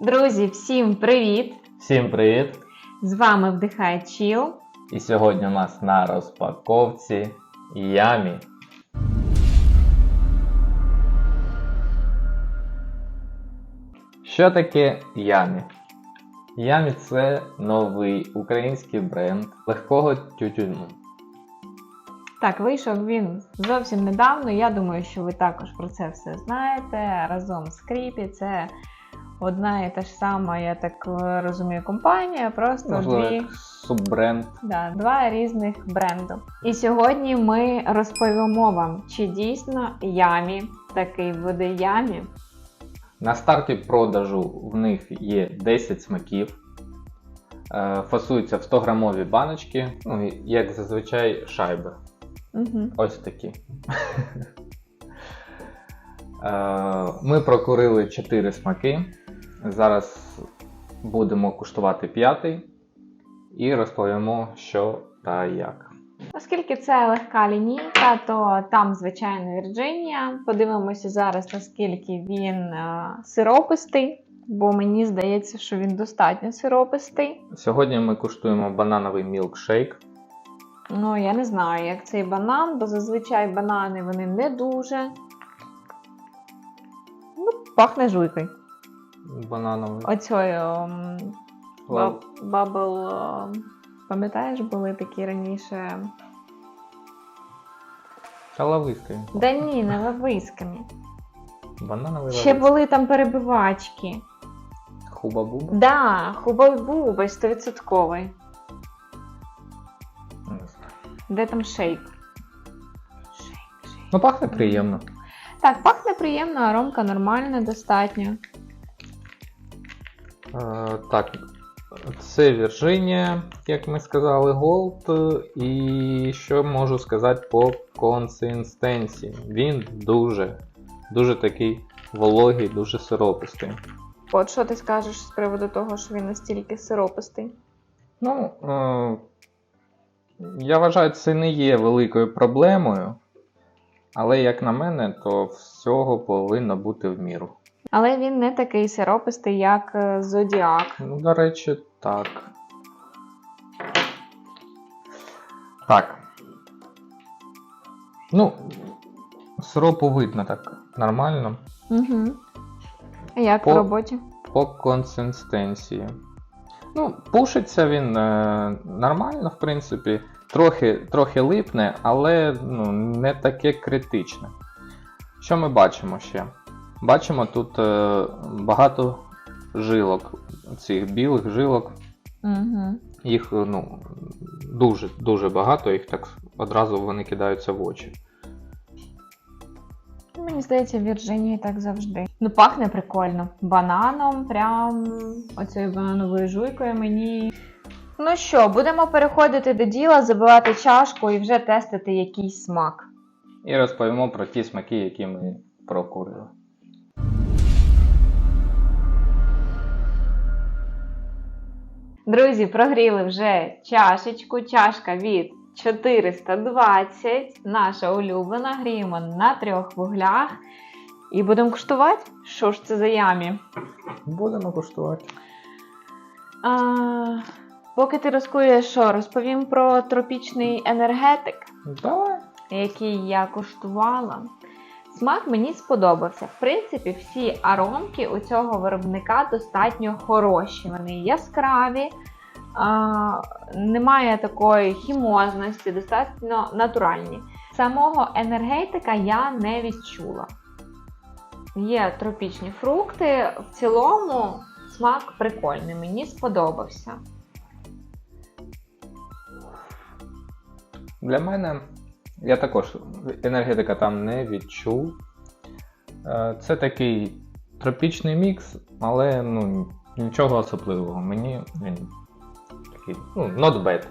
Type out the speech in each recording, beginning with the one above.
Друзі, всім привіт! Всім привіт! З вами Вдихай Чіл. І сьогодні у нас на розпаковці Ямі. Що таке Ямі? Ямі це новий український бренд легкого тютюну. Так, вийшов він зовсім недавно. Я думаю, що ви також про це все знаєте. Разом з Кріпі це одна і та ж сама, я так е, розумію, компанія, просто Можливо, дві. суббренд. Да, два різних бренду. І сьогодні ми розповімо вам, чи дійсно Ямі такий буде Ямі. На старті продажу в них є 10 смаків. Е, Фасуються в 100-грамові баночки, ну, як зазвичай шайби. Угу. Ось такі. Е, Ми прокурили 4 смаки. Зараз будемо куштувати п'ятий і розповімо, що та як. Оскільки це легка лінійка, то там, звичайно, Вірджинія. Подивимося зараз, наскільки він е, сиропистий, бо мені здається, що він достатньо сиропистий. Сьогодні ми куштуємо банановий мілкшейк. Ну, я не знаю, як цей банан, бо зазвичай банани вони не дуже. Ну, пахне жуйкою. Банановий. Оцею м, баб, бабл. е, Пам'ятаєш, були такі раніше. Та лавиською. Да ні, не лависками. Банановий Ще лависький. були там перебивачки. Хуба-буба. Да, хубой-бубой 100%. Не знаю. Де там шейк? Шейк, шейк. Ну, пахне приємно. Так, пахне приємно, аромка нормальна, достатньо. Е, так, це Вірджинія, як ми сказали, Gold. І що можу сказати по консистенції? Він дуже, дуже такий вологий, дуже сиропистий. От що ти скажеш з приводу того, що він настільки сиропистий? Ну, е, я вважаю, це не є великою проблемою. Але, як на мене, то всього повинно бути в міру. Але він не такий сиропистий, як е, Зодіак. Ну, до речі, так. Так. Ну, сиропу видно так нормально. Угу. Як По- в роботі? По консистенції. Ну, пушиться він е, нормально, в принципі. Трохи, трохи липне, але ну, не таке критичне. Що ми бачимо ще? Бачимо тут е, багато жилок, цих білих жилок. Угу. Їх ну, дуже дуже багато, їх так одразу вони кидаються в очі. Мені здається, в Вірджинії так завжди. Ну, пахне прикольно. Бананом, прям оцією банановою жуйкою мені. Ну що, будемо переходити до діла, забивати чашку і вже тестити якийсь смак. І розповімо про ті смаки, які ми прокурили. Друзі, прогріли вже чашечку. Чашка від 420. Наша улюблена. Гріємо на трьох вуглях. І будемо куштувати. Що ж це за ямі? Будемо куштувати. А, поки ти розкуєш, що розповім про тропічний енергетик, Давай. який я куштувала. Смак мені сподобався. В принципі, всі аромки у цього виробника достатньо хороші. Вони яскраві, а, немає такої хімозності, достатньо натуральні. Самого енергетика я не відчула. Є тропічні фрукти. В цілому смак прикольний, мені сподобався. Для мене я також енергетика там не відчув. Е, Це такий тропічний мікс, але ну, нічого особливого. Мені він такий, ну, not bad.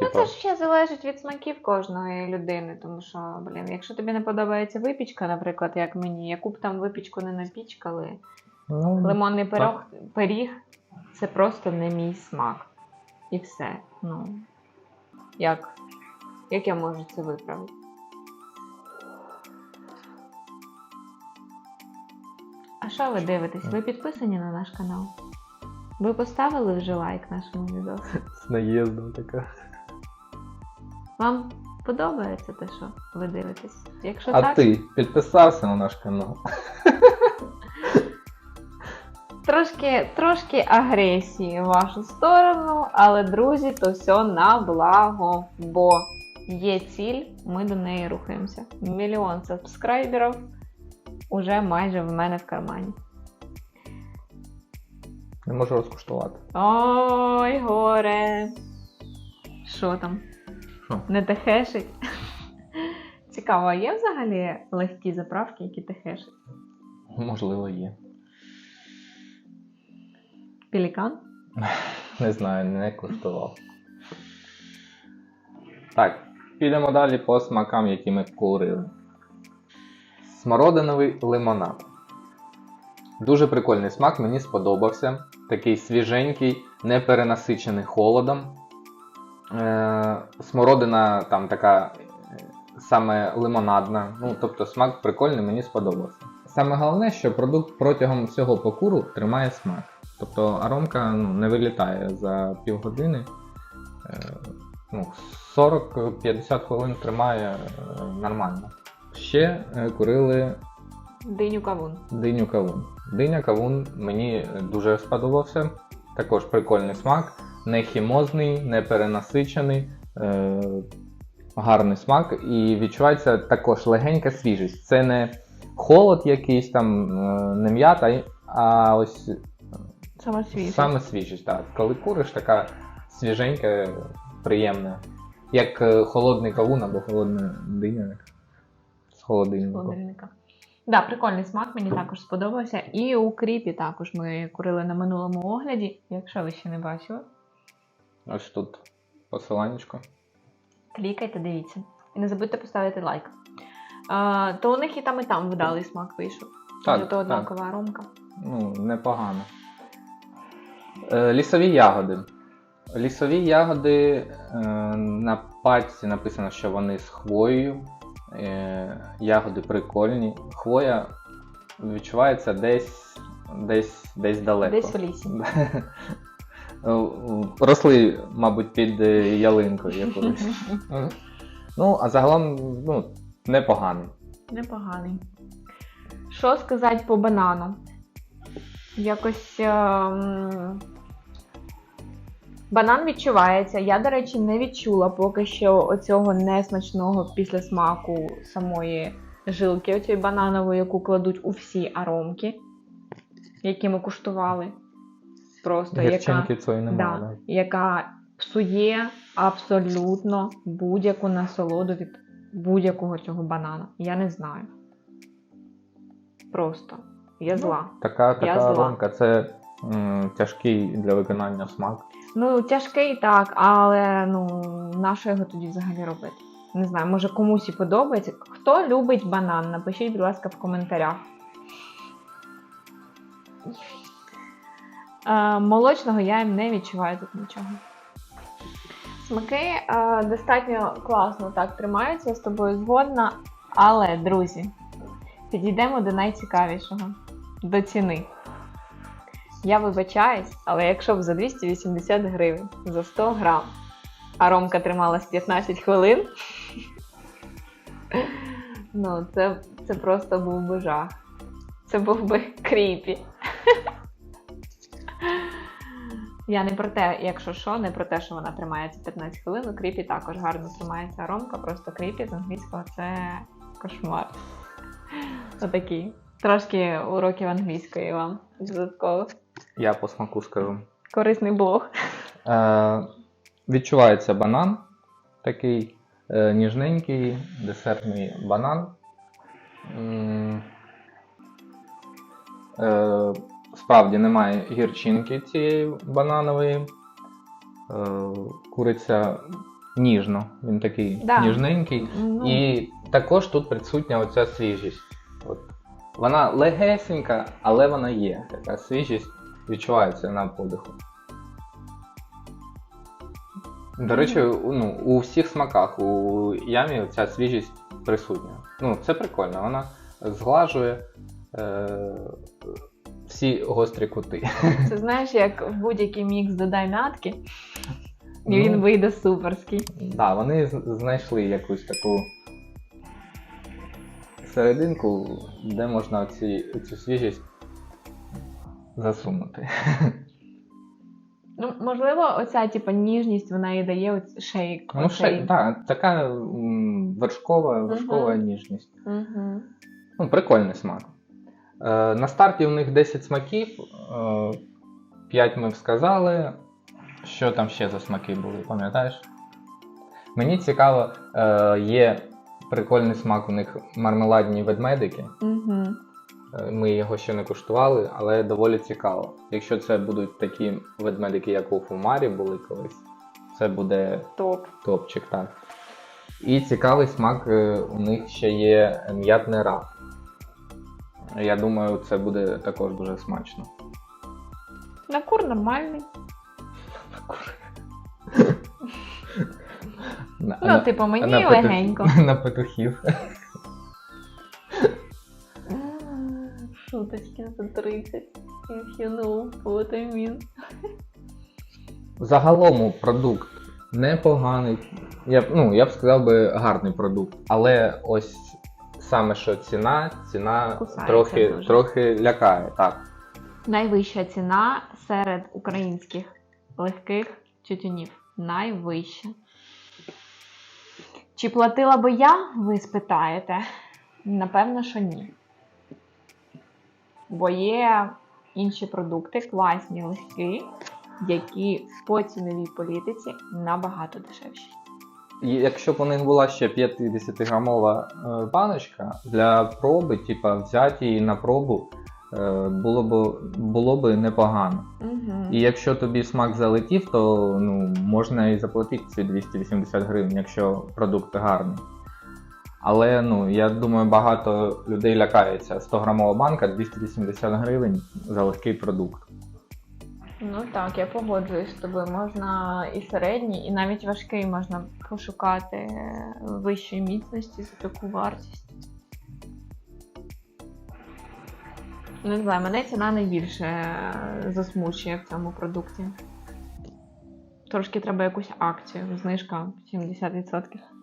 Ну, це ж ще залежить від смаків кожної людини, тому що, блін, якщо тобі не подобається випічка, наприклад, як мені, яку б там випічку не напічкали, ну, лимонний пирог, пиріг це просто не мій смак. І все. Ну, як? Як я можу це виправити? А що ви дивитесь? Ви підписані на наш канал? Ви поставили вже лайк нашому відео? З наїздом така. Вам подобається те, що ви дивитесь? Якщо А так, ти підписався на наш канал? трошки, трошки агресії в вашу сторону, але друзі, то все на благо, бо є ціль, ми до неї рухаємося. Мільйон сабскрайберів уже майже в мене в кармані. Не можу розкуштувати. Ой, горе. Що там? Що? Не техешить? Цікаво, а є взагалі легкі заправки, які техешать? Можливо, є. Пелікан? Не знаю, не куштував. Так, підемо далі по смакам, які ми курили. Смородиновий лимонад. Дуже прикольний смак, мені сподобався. Такий свіженький, не перенасичений холодом. Е, смородина там така е, саме лимонадна. Ну, тобто смак прикольний, мені сподобався. Саме головне, що продукт протягом всього покуру тримає смак. Тобто аромка ну, не вилітає за півгодини. Е, ну, 40-50 хвилин тримає е, нормально. Ще е, курили Диню кавун. диню кавун. Диня кавун мені дуже сподобався. Також прикольний смак, не хімозний, не перенасичений, е, гарний смак. І відчувається також легенька свіжість. Це не холод якийсь там, е, не м'ята, а ось Саме свіже. Саме свіжість, так. Коли куриш, така свіженька, приємна. Як е, холодний кавун або холодна диня з холодильника. холодильника. Да, прикольний смак, мені також сподобався. І у кріпі також ми курили на минулому огляді. Якщо ви ще не бачили, Ось тут посиланнячко. клікайте, дивіться. І не забудьте поставити лайк. А, то у них і там, і там вдалий смак вийшов. Так, Зато так. однакова аромка. Ну, непогано. Е, лісові ягоди. Лісові ягоди е, на пачці написано, що вони з хвоєю. Е, ягоди прикольні. Хвоя відчувається десь, десь, десь далеко. Десь в лісі. Росли, мабуть, під е, ялинкою якоюсь. Ну, а загалом, ну, непоганий. Непоганий. Що сказати по банану? Якось. ем, Банан відчувається. Я, до речі, не відчула поки що оцього несмачного післясмаку самої жилки, оцієї бананової, яку кладуть у всі аромки, які ми куштували. Просто яка, Гірчинки цієї немає. да, яка псує абсолютно будь-яку насолоду від будь-якого цього банана. Я не знаю. Просто. Я зла. Така, Я така зла. аромка, це м, тяжкий для виконання смак. Ну, тяжкий так, але ну, на що його тоді взагалі робити? Не знаю, може комусь і подобається. Хто любить банан? Напишіть, будь ласка, в коментарях. Е, молочного я їм не відчуваю тут нічого. Смаки е, достатньо класно так тримаються, я з тобою згодна. Але, друзі, підійдемо до найцікавішого до ціни. Я вибачаюсь, але якщо б за 280 гривень за 100 грам аромка трималась 15 хвилин, ну це, це просто був би жах. Це був би кріпі. Я не про те, якщо що, не про те, що вона тримається 15 хвилин. Кріпі також гарно тримається аромка, просто кріпі з англійського це кошмар. Отакий. Трошки уроків англійської вам додатково. Я по смаку скажу. Корисний блог. Е, відчувається банан, такий е, ніжненький, десертний банан. М, Е, справді немає гірчинки цієї бананової. Е, куриця ніжно, він такий Да. ніжненький. Ну, І також тут присутня оця свіжість. От. Вона легесенька, але вона є. Така свіжість відчувається на подиху. До речі, у- ну, у всіх смаках у ямі ця свіжість присутня. Ну, це прикольно, вона зглажує, е- всі гострі кути. Це знаєш, як в будь-який мікс додай м'ятки, і він Ну. вийде суперський. Да, вони знайшли якусь таку серединку, де можна цю свіжість засунути. Ну, можливо, оця типу, ніжність вона і дає шейк. Ну, ще, так, така вершкова, вершкова Мгм. ніжність. Угу. Ну, прикольний смак. Е, на старті у них 10 смаків, е, 5 ми сказали. Що там ще за смаки були, пам'ятаєш? Мені цікаво, е, є прикольний смак у них мармеладні ведмедики. Угу. Е, Ми його ще не куштували, але доволі цікаво. Якщо це будуть такі ведмедики, як у Фумарі були колись, це буде Топ. топчик, так. І цікавий смак е, у них ще є м'ятний раф. Я думаю, це буде також дуже смачно. На кур нормальний. На, Ну, типу, мені легенько. На петухів. Шуточки за 30. If you know what I mean. Загалом продукт непоганий. Я б, ну, я б сказав би гарний продукт. Але ось саме що ціна, ціна Кусається трохи, дуже. трохи лякає. Так. Найвища ціна серед українських легких тютюнів. Найвища. Чи платила би я, ви спитаєте? Напевно, що ні. Бо є інші продукти, класні, легкі, які по ціновій політиці набагато дешевші. І Якщо б у них була ще 50-грамова е, баночка для проби, типа взяти її на пробу, е, було б було б непогано. Угу. І якщо тобі смак залетів, то ну, можна і заплатити ці 280 гривень, якщо продукт гарний. Але ну, я думаю, багато людей лякається. 100 грамова банка 280 гривень за легкий продукт. Ну так, я погоджуюсь з тобою. Можна і середній, і навіть важкий можна пошукати е, вищої міцності за таку вартість. Не знаю, мене ціна найбільше е, засмучує в цьому продукті. Трошки треба якусь акцію, знижка 70%.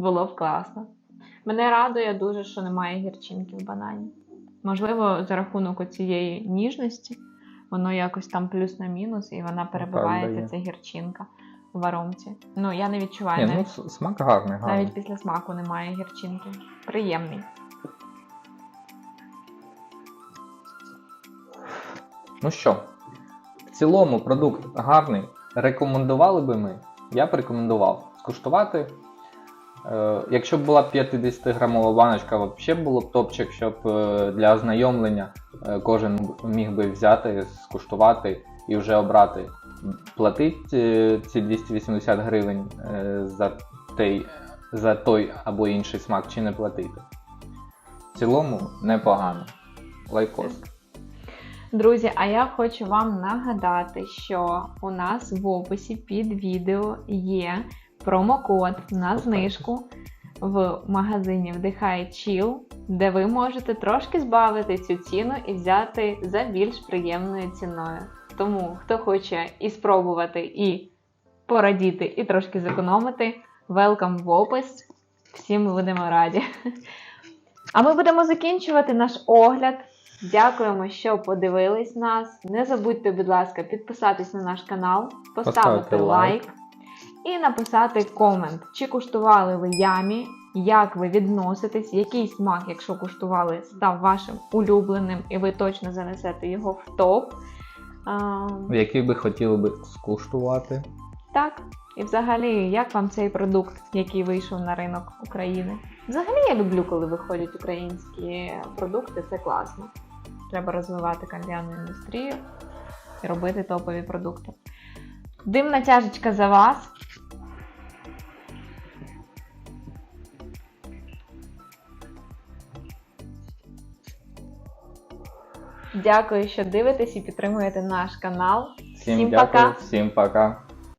Було б класно. Мене радує дуже, що немає гірчинки в банані. Можливо, за рахунок цієї ніжності, воно якось там плюс на мінус, і вона перебивається, ця гірчинка в аромці. Ну, я не відчуваю, Ні, ну навіть, с- смак гарний, гарний. навіть після смаку немає гірчинки. Приємний. Ну що, в цілому продукт гарний. Рекомендували би ми? Я б рекомендував скуштувати. Е, якщо б була 50-грамова баночка, взагалі було б топчик, щоб е, для ознайомлення е, кожен міг би взяти, скуштувати і вже обрати. Платить ці 280 гривень за, той, за той або інший смак чи не платити. В цілому непогано. Лайкос. Друзі, а я хочу вам нагадати, що у нас в описі під відео є промокод на знижку в магазині Вдихай Chill, де ви можете трошки збавити цю ціну і взяти за більш приємною ціною. Тому, хто хоче і спробувати, і порадіти, і трошки зекономити, welcome в опис. Всім будемо раді. А ми будемо закінчувати наш огляд. Дякуємо, що подивились нас. Не забудьте, будь ласка, підписатись на наш канал, поставити Поставити лайк. І написати комент, чи куштували ви ямі, як ви відноситесь, який смак, якщо куштували, став вашим улюбленим, і ви точно занесете його в топ. Який би хотіли би скуштувати. так, і взагалі, як вам цей продукт, який вийшов на ринок України? Взагалі я люблю, коли виходять українські продукти, це класно. Треба розвивати кальянну індустрію і робити топові продукти. Димна тяжечка за вас. Дякую, що дивитесь і підтримуєте наш канал. Всім, Всім дякую, пока! всім пока.